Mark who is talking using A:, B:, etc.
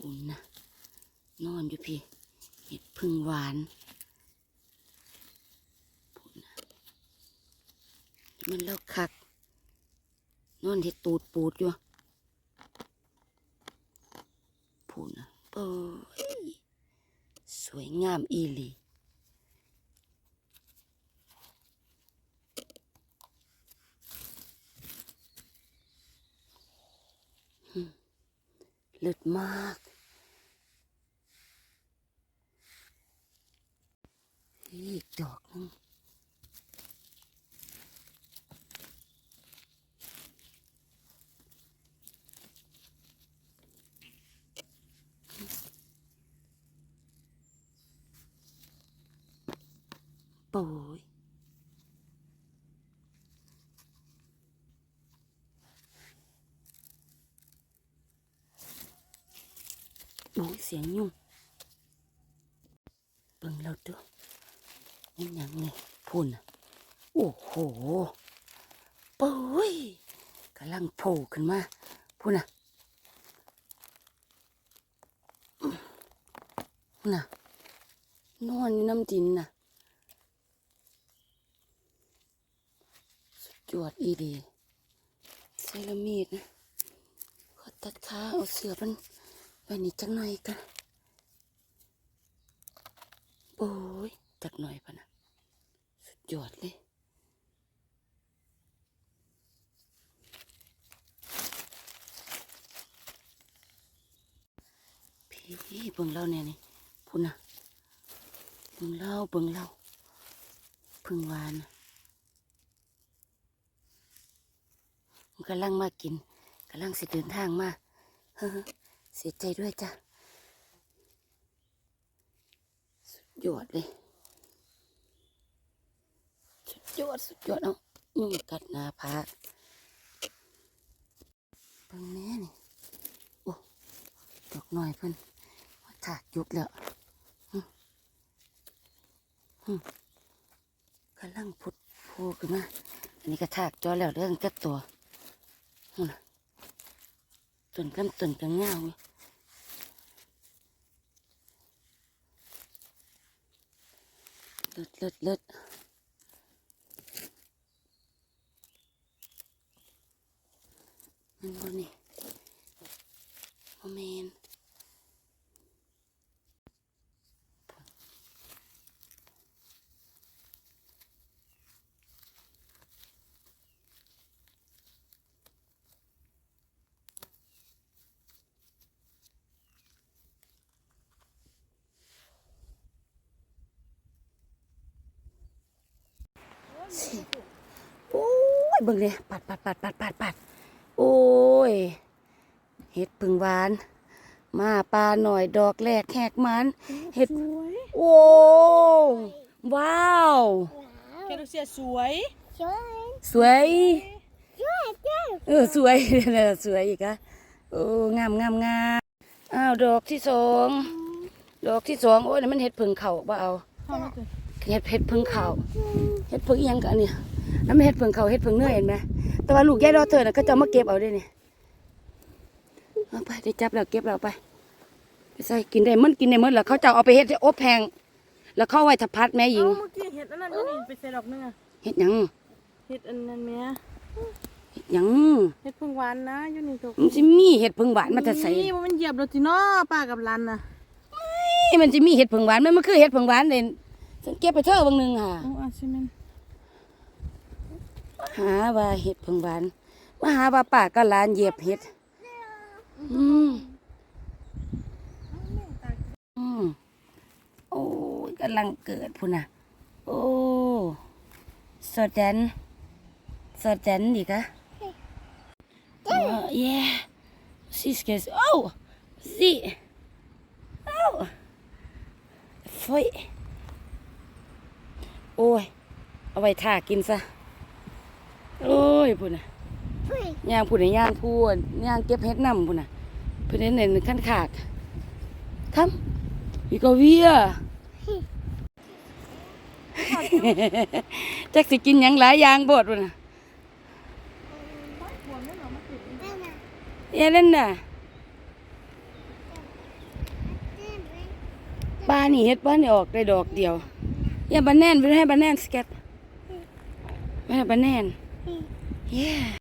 A: พูนนะนอนอยู่พี่เห็ดพึ่งหวานพูนนะมันเล่าคัก นอนเห็ดตูดปูดอยู่พูนนะเอ้ยสวยงามอีหลีเลิศมาก อีกดอกหนึงโอ้ยโอ้ยเสียงยุ่งเบิ่งเราดู นี่ยังไงพุ่นน่ะโอ้โหโอ้ยกำลังโผล่ขึ้นมาพุ่นน่ะพูนน่ะ นอนน้ำดินน่ะ สุดยอดอีดีเซรามีดนะขอตัดขาเอาเสือมันไปนี่จังหน่อยกันโอ้ยจักหน่อยพะนะ ยอดเลยพี่เบิ่งเล่าเนี่ยนี่พูดนะเบิ่งเล่าเบิ่งเล่าพึ่งวานมันกำลังมากินกำลังสิเดินทางมาเฮ้เสียใจด้วยจ้ะสุดยอดเลย สุดยอดสุดยอดเอาะยุ่งกัดหนาผากเบิ่งแม่นี่โอ้ดอกหน่อยเพิ่นว่าถากยุบแล้วหึหึกำลังพุดโผล่ขึ้นมาอันนี้ก็ถากจอแล้วเรื่องจักตัวนู่นน่ะต้นกำต้นกังเงาอยู่เลิศเลิศเลิศ มันบ่นี่โมเมนสิโอ้ยเบิ่งเลยปัดปัดปัดปัดปัดปัด โอ้ย เห็ดพึ่งหวาน มาปลาหน่อยดอกแรกแหกมัน เห็ด
B: สวย
A: โอ้ว้าว
B: แคโรเซียสวย
A: สวยเออสวยเนี่ยสวยอีกอะโอ้งามงามงามอ้าวดอกที่สองดอกที่สองโอ้ยนี่มันเห็ดพึ่งเข่าบ่เอา
B: เข้ามาเกิด
A: เห็ดเห็ดพึ่งเขาเห็ดพึ่งอิหยังกันเนี่ย นั่นไม่เห็ดพึ่งเขาเห็ดพึ่งเนื้อเห็นไหมแต่ว่าลูกแย่ดอเธอน่ะก็จะเอามาเก็บเอาได้เนี่ยเอาไปได้จับแล้วเก็บแล้วไปไปใส่กินได้มันกินได้หมดแล้วเขาจะเอาไปเห็ดให้อบแพงแล้วเข้าไว้ทับพัดแม่หญิ
B: เอ้างเมื่อกี้เห็ดอันนั้นก็นี่ไปใส่ดอกนึงอะ
A: เห็ดหยัง
B: เห็ดอันนั้นแม่
A: เห็ดหยัง
B: เห็ดพึ่งหวานนะอยู่นี่ถูก
A: มันจะมีเห็ดพึ่งหวานมาแต่ใส่
B: นี่มันเหยียบรถที่น้อป้ากับลันน่ะ
A: นี่มันจะมีเห็ดพึ่งหวานมันมันคือเห็ดพึ่งหวานเลยฉันเก็บไปเท่าบางหนึงค่ะ
B: โอ้อาซิเมน
A: หาว่าเห็ดพึ่งหวานมาหาว่าป้าก็หลานเหยียบเห็ดอืมอืมโอ้ยกำลังเกิดพุ่นน่ะ โอ้สดแดนสดแดนดีกะโอ้เย่ซิสเกสโอ้สิโอ้ฟอยโอ้ย เอาไว้ท่ากินซะ โอ้ยพุ่นน่ะย่างพุ่นน่ะย่างพูนย่างเก็บเฮ็ดน้ำพุ่นน่ะเพิ่นเห็นเห็นขั้นขาดทำอีกเวียจักสิกินหยังหลายอย่างบดวะน่ะเอเล่นน่ะปลานี่เฮ็ดบ้านนี่ออกได้ดอกเดียวอย่าบันแน่นไปให้บันแน่นสเก็ตไม่ให้บันแน่น yeah